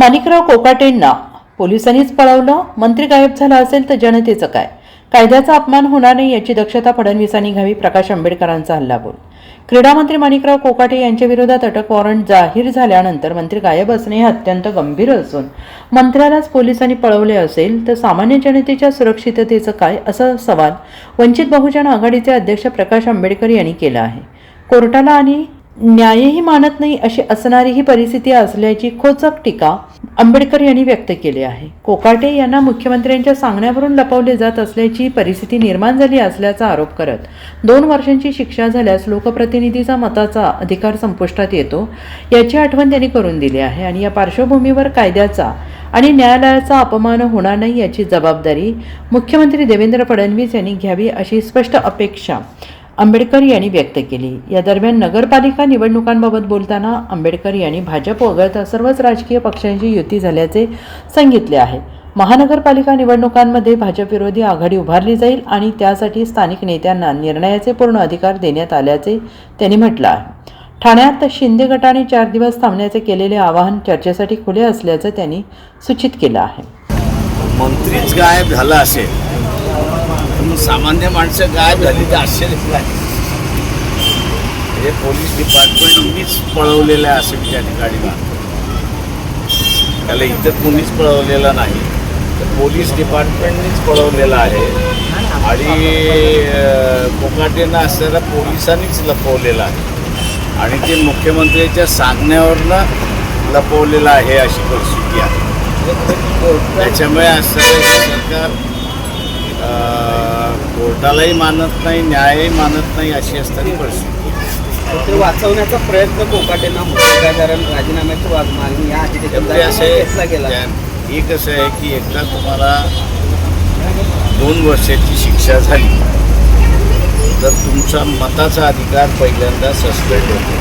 माणिकराव कोकाटेंना पोलिसांनीच पळवलं. मंत्री गायब झाला असेल तर जनतेचं काय? कायद्याचा अपमान होणार नाही याची दक्षता फडणवीसांनी घ्यावी प्रकाश आंबेडकरांचा हल्लाबोल क्रीडा मंत्री माणिकराव कोकाटे यांच्या विरोधात अटक वॉरंट जाहीर झाल्यानंतर मंत्री गायब असणे हे अत्यंत गंभीर असून मंत्र्यालाच पोलिसांनी पळवले असेल तर सामान्य जनतेच्या सुरक्षिततेचं काय? असा सवाल वंचित बहुजन आघाडीचे अध्यक्ष प्रकाश आंबेडकर यांनी केला आहे. कोर्टाला आणि न्यायही मानत नाही अशी असणारी ही परिस्थिती असल्याची खोचक टीका आंबेडकर यांनी व्यक्त केली आहे. कोकाटे यांना मुख्यमंत्र्यांच्या सांगण्यावरून लपवले जात असल्याची परिस्थिती निर्माण झाली असल्याचा आरोप करत दोन वर्षांची शिक्षा झाल्यास लोकप्रतिनिधीचा मताचा अधिकार संपुष्टात येतो याची आठवण त्यांनी करून दिली आहे आणि या पार्श्वभूमीवर कायद्याचा आणि न्यायालयाचा अपमान होणार नाही याची जबाबदारी मुख्यमंत्री देवेंद्र फडणवीस यांनी घ्यावी अशी स्पष्ट अपेक्षा आंबेडकर यांनी व्यक्त केली. या दरम्यान नगरपालिका निवडणुकांबाबत बोलताना आंबेडकर यांनी भाजप वगळता सर्वच राजकीय पक्षांची युती झाल्याचे सांगितले आहे. महानगरपालिका निवडणुकांमध्ये भाजपविरोधी आघाडी उभारली जाईल आणि त्यासाठी स्थानिक नेत्यांना निर्णयाचे पूर्ण अधिकार देण्यात आल्याचे त्यांनी म्हटलं आहे. ठाण्यात शिंदे गटाने चार दिवस थांबण्याचे केलेले आवाहन चर्चेसाठी खुले असल्याचं त्यांनी सूचित केलं आहे. मंत्रीच गायब झाला असेल. सामान्य माणसं गायब झाली तर आश्चर्य हे पोलीस डिपार्टमेंटनीच पळवलेलं आहे असं मी त्या ठिकाणी मानतो त्याला इतर कोणीच पळवलेलं नाही. तर पोलीस डिपार्टमेंटनीच पळवलेलं आहे. आणि कोकाटेनं असलेला पोलिसांनीच लपवलेलं आहे. आणि ते मुख्यमंत्र्यांच्या सांगण्यावरनं लपवलेलं आहे अशी परिस्थिती आहे. त्याच्यामुळे असं सरकार कोर्टालाही मानत नाही न्यायही मानत नाही अशी असणारी परिस्थिती. ते वाचवण्याचा प्रयत्न कोकाटेंना होतो काय कारण राजीनाम्याची वाद मागणी या आधी असं एक असं आहे की एकदा तुम्हाला दोन वर्षाची शिक्षा झाली तर तुमचा मताचा अधिकार पहिल्यांदा सस्पेंड होतो.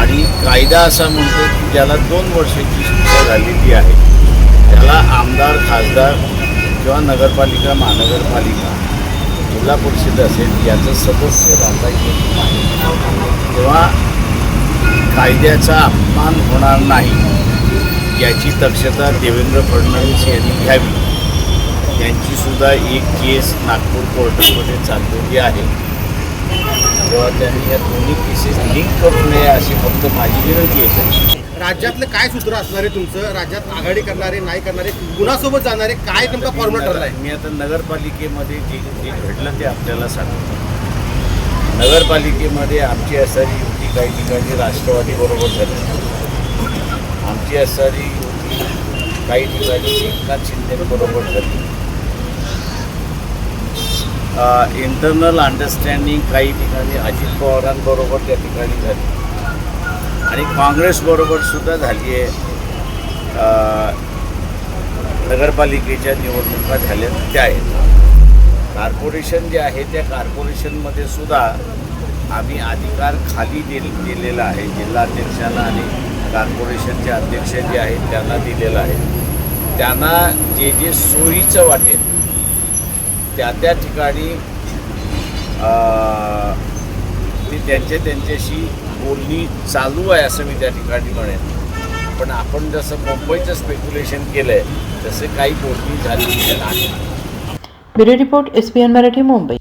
आणि कायदा असा म्हणतो की ज्याला दोन वर्षाची शिक्षा झालेली आहे त्याला आमदार खासदार किंवा नगरपालिका महानगरपालिका जिल्हा परिषद असेल याचं सदस्य राहता येत नाही. तेव्हा कायद्याचा अपमान होणार नाही याची दक्षता देवेंद्र फडणवीस यांनी घ्यावी. त्यांची सुद्धा एक केस नागपूर कोर्टामध्ये चाललेली आहे. तेव्हा त्यांनी या दोन्ही केसेस लिंक करू नये अशी फक्त माझी विनंती आहे. राज्यातलं काय सूत्र असणार आहे तुमचं? राज्यात आघाडी करणारे नाही करणारे कुणासोबत जाणारे? काय नेमका फॉर्म्युला ठरलाय मी आता नगरपालिकेमध्ये जे जे घडलं ते आपल्याला सांगतो. नगरपालिकेमध्ये आमची असणारी युती काही ठिकाणी राष्ट्रवादीबरोबर झाली. आमची असणारी युती काही ठिकाणी एकनाथ शिंदेबरोबर झाली. इंटरनल अंडरस्टँडिंग काही ठिकाणी अजित पवारांबरोबर त्या ठिकाणी झाली. आणि काँग्रेसबरोबर सुद्धा झाली आहे. नगरपालिकेच्या निवडणुका झाल्या त्या आहेत. कॉर्पोरेशन जे आहे त्या कॉर्पोरेशनमध्ये सुद्धा आम्ही अधिकार खाली दिल दिलेला आहे. जिल्हाध्यक्षांना आणि कॉर्पोरेशनचे अध्यक्ष जे आहेत त्यांना दिलेलं आहे. त्यांना जे जे सोयीचं वाटेल त्या त्या ठिकाणी अं, ते त्यांचे त्यांच्याशी बोलणी चालू आहे असं मी त्या ठिकाणी म्हणेन. पण आपण जसं मुंबईचं स्पेक्युलेशन केलं आहे तसं काही बोलणी झाली नाही. Bureau report S P N Marathi Mumbai.